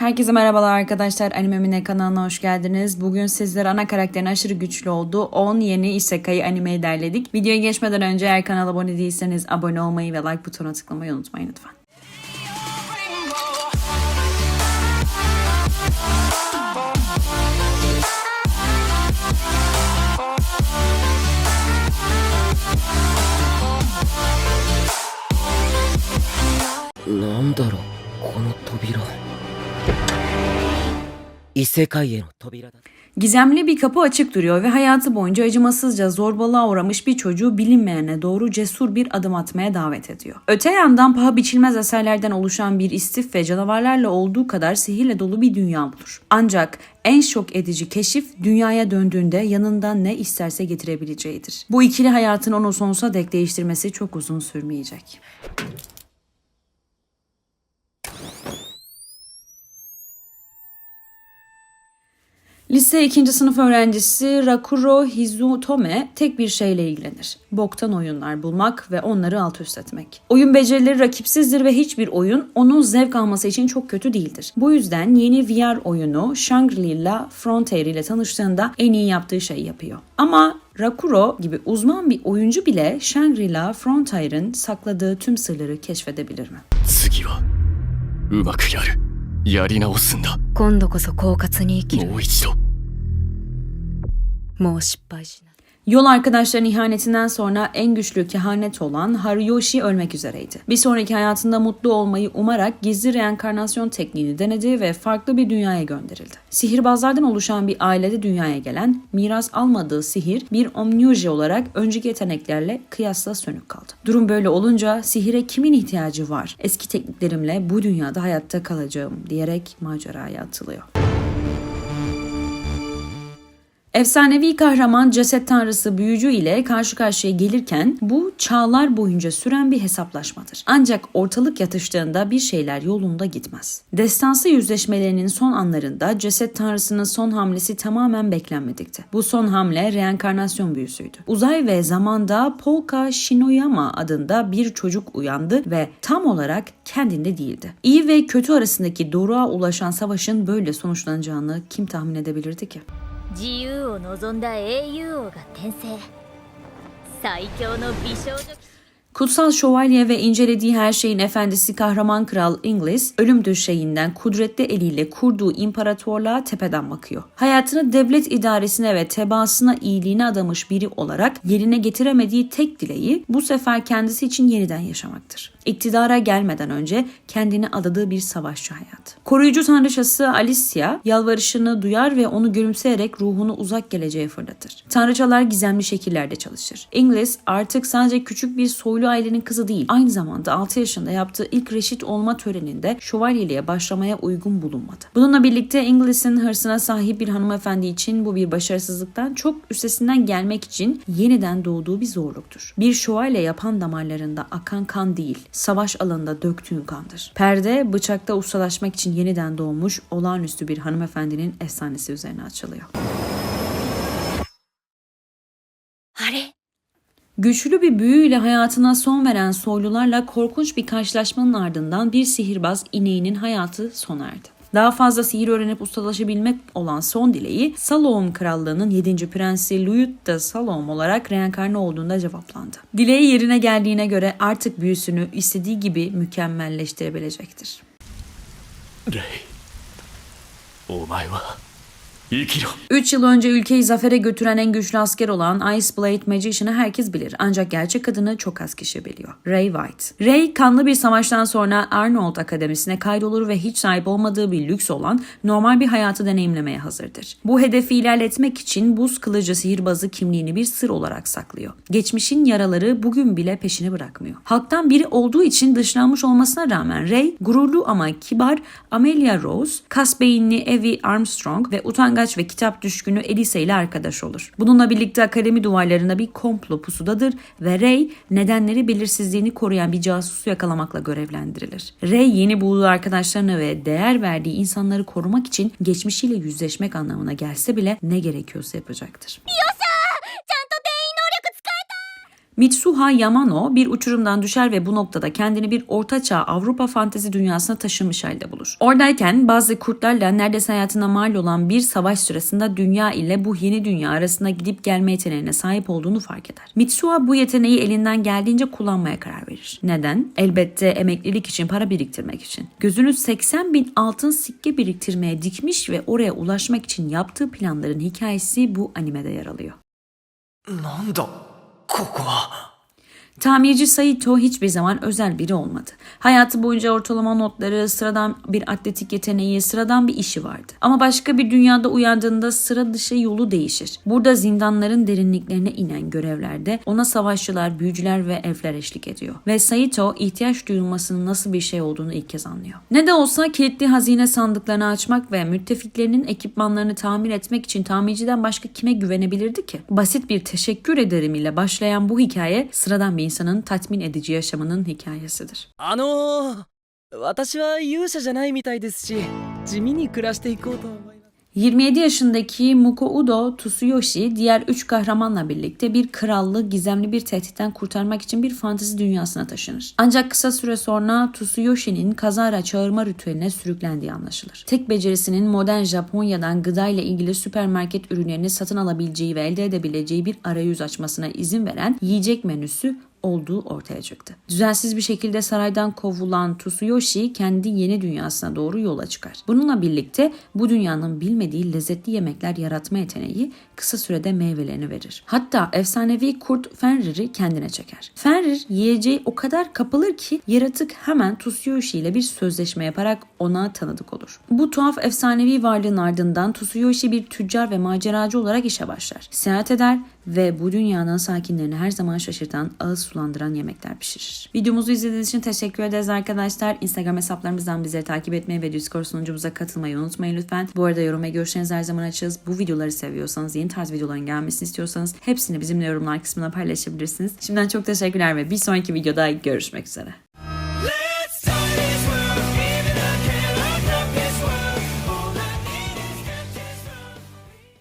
Herkese merhabalar arkadaşlar. Animemine kanalına hoş geldiniz. Bugün sizlere ana karakterin aşırı güçlü olduğu 10 yeni isekai animeyi derledik. Videoya geçmeden önce eğer kanala abone değilseniz abone olmayı ve like butonuna tıklamayı unutmayın lütfen. "なんだろうこの扉異世界への扉だ Gizemli bir kapı açık duruyor ve hayatı boyunca acımasızca zorbalığa uğramış bir çocuğu bilinmeyene doğru cesur bir adım atmaya davet ediyor. Öte yandan paha biçilmez eserlerden oluşan bir istif ve canavarlarla olduğu kadar sihirle dolu bir dünya bulur. Ancak en şok edici keşif dünyaya döndüğünde yanında ne isterse getirebileceğidir. Bu ikili hayatın onu sonsuza dek değiştirmesi çok uzun sürmeyecek. Lise 2. sınıf öğrencisi Rakuro Hizutome tek bir şeyle ilgilenir. Boktan oyunlar bulmak ve onları alt üst etmek. Oyun becerileri rakipsizdir ve hiçbir oyun onun zevk alması için çok kötü değildir. Bu yüzden yeni VR oyunu Shangri-La Frontier ile tanıştığında en iyi yaptığı şeyi yapıyor. Ama Rakuro gibi uzman bir oyuncu bile Shangri-La Frontier'ın sakladığı tüm sırları keşfedebilir mi? 次はうまくやる やり直すんだ。今度こそ狡猾に生きる。もう一度。もう失敗しない Yol arkadaşların ihanetinden sonra en güçlü kehanet olan Haruyoshi ölmek üzereydi. Bir sonraki hayatında mutlu olmayı umarak gizli reenkarnasyon tekniğini denedi ve farklı bir dünyaya gönderildi. Sihirbazlardan oluşan bir ailede dünyaya gelen, miras almadığı sihir bir omnyuji olarak önceki yeteneklerle kıyasla sönük kaldı. Durum böyle olunca sihire kimin ihtiyacı var? Eski tekniklerimle bu dünyada hayatta kalacağım diyerek maceraya atılıyor. Efsanevi kahraman ceset tanrısı büyücü ile karşı karşıya gelirken bu çağlar boyunca süren bir hesaplaşmadır. Ancak ortalık yatıştığında bir şeyler yolunda gitmez. Destansı yüzleşmelerinin son anlarında ceset tanrısının son hamlesi tamamen beklenmedikti. Bu son hamle reenkarnasyon büyüsüydü. Uzay ve zamanda Polka Shinoyama adında bir çocuk uyandı ve tam olarak kendinde değildi. İyi ve kötü arasındaki doruğa ulaşan savaşın böyle sonuçlanacağını kim tahmin edebilirdi ki? 自由を望んだ英雄王が転生。最強の美少女騎士 Kutsal Şövalye ve incelediği her şeyin efendisi kahraman kral Inglis, ölüm döşeğinden kudretli eliyle kurduğu imparatorluğa tepeden bakıyor. Hayatını devlet idaresine ve tebaasına iyiliğine adamış biri olarak yerine getiremediği tek dileği bu sefer kendisi için yeniden yaşamaktır. İktidara gelmeden önce kendine adadığı bir savaşçı hayatı. Koruyucu tanrıçası Alicia yalvarışını duyar ve onu gülümseyerek ruhunu uzak geleceğe fırlatır. Tanrıçalar gizemli şekillerde çalışır. Inglis artık sadece küçük bir soylu ailenin kızı değil, aynı zamanda 6 yaşında yaptığı ilk reşit olma töreninde şövalyeliğe başlamaya uygun bulunmadı. Bununla birlikte Inglis'in hırsına sahip bir hanımefendi için bu bir başarısızlıktan çok üstesinden gelmek için yeniden doğduğu bir zorluktur. Bir şövalye yapan damarlarında akan kan değil, savaş alanında döktüğün kandır. Perde bıçakta ustalaşmak için yeniden doğmuş olağanüstü bir hanımefendinin efsanesi üzerine açılıyor. Güçlü bir büyüyle hayatına son veren soylularla korkunç bir karşılaşmanın ardından bir sihirbaz ineğinin hayatı sona erdi. Daha fazla sihir öğrenip ustalaşabilmek olan son dileği Salom Krallığı'nın 7. prensi Luyutta Salom olarak reenkarne olduğunda cevaplandı. Dileği yerine geldiğine göre artık büyüsünü istediği gibi mükemmelleştirebilecektir. レイお前は İyi 3 yıl önce ülkeyi zafere götüren en güçlü asker olan Ice Blade Magician'ı herkes bilir ancak gerçek adını çok az kişi biliyor. Ray White. Ray kanlı bir savaştan sonra Arnold Akademisi'ne kaydolur ve hiç sahip olmadığı bir lüks olan normal bir hayatı deneyimlemeye hazırdır. Bu hedefi ilerletmek için buz kılıcı sihirbazı kimliğini bir sır olarak saklıyor. Geçmişin yaraları bugün bile peşini bırakmıyor. Halktan biri olduğu için dışlanmış olmasına rağmen Ray gururlu ama kibar Amelia Rose, kas beyinli Evie Armstrong ve utangaç ve kitap düşkünü Elisa ile arkadaş olur. Bununla birlikte akademi duvarlarında bir komplo pusudadır ve Ray nedenleri belirsizliğini koruyan bir casusu yakalamakla görevlendirilir. Ray yeni bulduğu arkadaşlarını ve değer verdiği insanları korumak için geçmişiyle yüzleşmek anlamına gelse bile ne gerekiyorsa yapacaktır. Mitsuha Yamano bir uçurumdan düşer ve bu noktada kendini bir ortaçağ Avrupa fantezi dünyasına taşınmış halde bulur. Oradayken bazı kurtlarla neredeyse hayatına mal olan bir savaş sırasında dünya ile bu yeni dünya arasında gidip gelme yeteneğine sahip olduğunu fark eder. Mitsuha bu yeteneği elinden geldiğince kullanmaya karar verir. Neden? Elbette emeklilik için para biriktirmek için. Gözünü 80 bin altın sikke biriktirmeye dikmiş ve oraya ulaşmak için yaptığı planların hikayesi bu animede yer alıyor. なんだ ここは。Tamirci Saito hiçbir zaman özel biri olmadı. Hayatı boyunca ortalama notları, sıradan bir atletik yeteneği, sıradan bir işi vardı. Ama başka bir dünyada uyandığında sıra dışı yolu değişir. Burada zindanların derinliklerine inen görevlerde ona savaşçılar, büyücüler ve elfler eşlik ediyor. Ve Saito ihtiyaç duyulmasının nasıl bir şey olduğunu ilk kez anlıyor. Ne de olsa kilitli hazine sandıklarını açmak ve müttefiklerinin ekipmanlarını tamir etmek için tamirciden başka kime güvenebilirdi ki? Basit bir teşekkür ederim ile başlayan bu hikaye sıradan bir insanın tatmin edici yaşamının hikayesidir. あのー、私は勇者じゃないみたいですし地味に暮らしていこうと思います 27 yaşındaki Muko Udo Tsuyoshi diğer 3 kahramanla birlikte bir krallığı gizemli bir tehditten kurtarmak için bir fantezi dünyasına taşınır. Ancak kısa süre sonra Tsuyoshi'nin kazara çağırma ritüeline sürüklendiği anlaşılır. Tek becerisinin modern Japonya'dan gıda ile ilgili süpermarket ürünlerini satın alabileceği ve elde edebileceği bir arayüz açmasına izin veren yiyecek menüsü olduğu ortaya çıktı. Düzensiz bir şekilde saraydan kovulan Tsuyoshi kendi yeni dünyasına doğru yola çıkar. Bununla birlikte bu dünyanın bilmediği lezzetli yemekler yaratma yeteneği kısa sürede meyvelerini verir. Hatta efsanevi kurt Fenrir'i kendine çeker. Fenrir yiyeceği o kadar kapılır ki yaratık hemen Tsuyoshi ile bir sözleşme yaparak ona tanıdık olur. Bu tuhaf efsanevi varlığın ardından Tsuyoshi bir tüccar ve maceracı olarak işe başlar. Seyahat eder ve bu dünyanın sakinlerini her zaman şaşırtan, ağız sulandıran yemekler pişirir. Videomuzu izlediğiniz için teşekkür ederiz arkadaşlar. Instagram hesaplarımızdan bizleri takip etmeyi ve Discord sunucumuza katılmayı unutmayın lütfen. Bu arada yorum ve görüşlerinizi her zaman açığız. Bu videoları seviyorsanız, yeni tarz videoların gelmesini istiyorsanız hepsini bizimle yorumlar kısmına paylaşabilirsiniz. Şimdiden çok teşekkürler ve bir sonraki videoda görüşmek üzere.